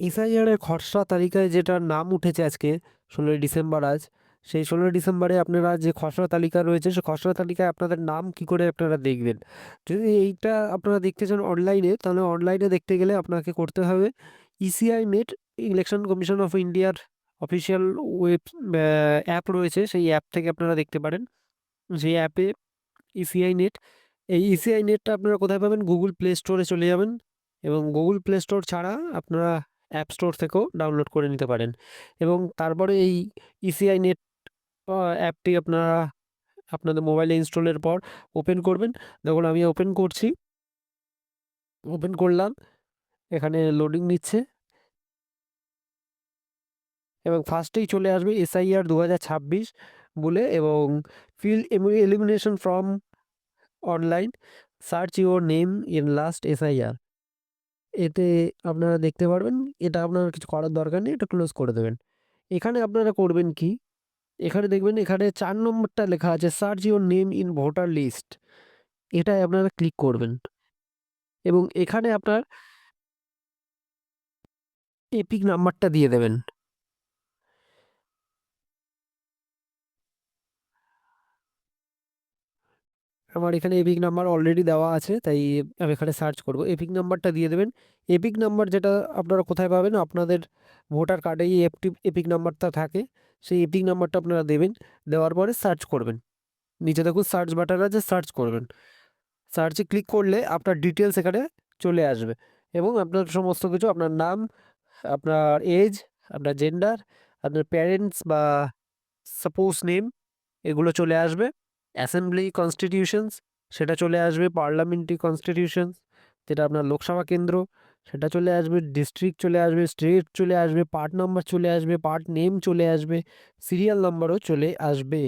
এসআইআরের খসড়া তালিকায় যেটার নাম উঠেছে আজকে, ষোলোই ডিসেম্বর আজ, সেই ষোলোই ডিসেম্বরে আপনারা যে খসড়া তালিকা রয়েছে, সেই খসড়া তালিকায় আপনাদের নাম কি করে আপনারা দেখবেন? যদি এইটা আপনারা দেখতে চান অনলাইনে, তাহলে অনলাইনে দেখতে গেলে আপনাকে করতে হবে ECI net election commission of ইন্ডিয়ার অফিসিয়াল ওয়েব অ্যাপ রয়েছে, সেই অ্যাপ থেকে আপনারা দেখতে পারেন। সেই অ্যাপে ইসিআই নেট এই ইসিআই নেটটা আপনারা কোথায় পাবেন? গুগল প্লে স্টোরে চলে যাবেন এবং গুগল প্লে স্টোর ছাড়া আপনারা অ্যাপ স্টোর থেকেও ডাউনলোড করে নিতে পারেন। এবং তারপরে এই ইসিআই নেট অ্যাপটি আপনারা, আপনাদের মোবাইলে ইনস্টলের পর ওপেন করবেন। দেখুন, আমি ওপেন করছি। ওপেন করলাম। এখানে লোডিং নিচ্ছে। এবং ফার্স্টেই চলে আসবে এসআইআর দু হাজার ছাব্বিশ বলে এবং fill elimination from online search your name in last SIR এতে আপনারা দেখতে পারবেন, এটা আপনার কিছু করার দরকার নেই, এটা ক্লোজ করে দেবেন। এখানে আপনারা করবেন কি? এখানে দেখবেন, এখানে চার নম্বরটা লেখা আছে search your name in voter list এটাই আপনারা ক্লিক করবেন। এবং এখানে আপনার এপিক নাম্বারটা দিয়ে দেবেন। আমার এখানে এপিক নাম্বার অলরেডি দেওয়া আছে, তাই আমি এখানে সার্চ করব। এপিক নাম্বারটা দিয়ে দেবেন। এপিক নাম্বার যেটা আপনারা কোথায় পাবেন, আপনাদের ভোটার কার্ডেই এপটি এপিক নাম্বারটা থাকে, সেই এপিক নাম্বারটা আপনারা দেবেন, দেওয়ার পরে সার্চ করবেন। নিচে দেখুন সার্চ বাটন আছে সার্চ করবেন। সার্চে ক্লিক করলে আপনার ডিটেলস এখানে চলে আসবে এবং আপনার সমস্ত কিছু, আপনার নাম, আপনার এজ আপনার জেন্ডার আপনার প্যারেন্টস বা সাপোজ নেম এগুলো চলে আসবে। অ্যাসেম্বলি কনস্টিটিউশনস, সেটা চলে আসবে পার্লামেন্টারি কনস্টিটিউশনস, যেটা আপনার লোকসভা কেন্দ্র, সেটা চলে আসবে ডিস্ট্রিক্ট, চলে আসবে স্টেট, চলে আসবে পার্ট নাম্বার চলে আসবে, পার্ট নেম চলে আসবে, সিরিয়াল নাম্বারও চলে আসবে।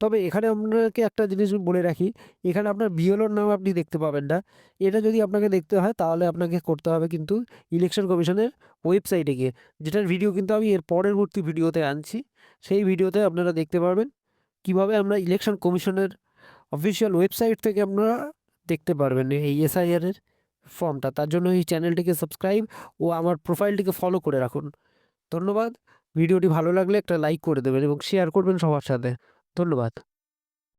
তবে এখানে আপনাকে একটা জিনিস বলে রাখি, এখানে আপনার বিএলওর নাম আপনি দেখতে পাবেন না। এটা যদি আপনাকে দেখতে হয়, তাহলে আপনাকে করতে হবে কিন্তু ইলেকশন কমিশনের ওয়েবসাইটে গিয়ে, যেটার ভিডিও কিন্তু আমি এর পরবর্তী ভিডিওতে আনছি, সেই ভিডিওতে আপনারা দেখতে পারবেন। কীভাবে আমরা ইলেকশন কমিশনের অফিসিয়াল ওয়েবসাইট থেকে আপনারা দেখতে পারবেন এই এসআইআরের ফর্মটা তার জন্য এই চ্যানেলটিকে সাবস্ক্রাইব ও আমার প্রোফাইলটিকে ফলো করে রাখুন। ধন্যবাদ। ভিডিওটি ভালো লাগলে একটা লাইক করে দেবেন এবং শেয়ার করবেন সবার সাথে। ধন্যবাদ।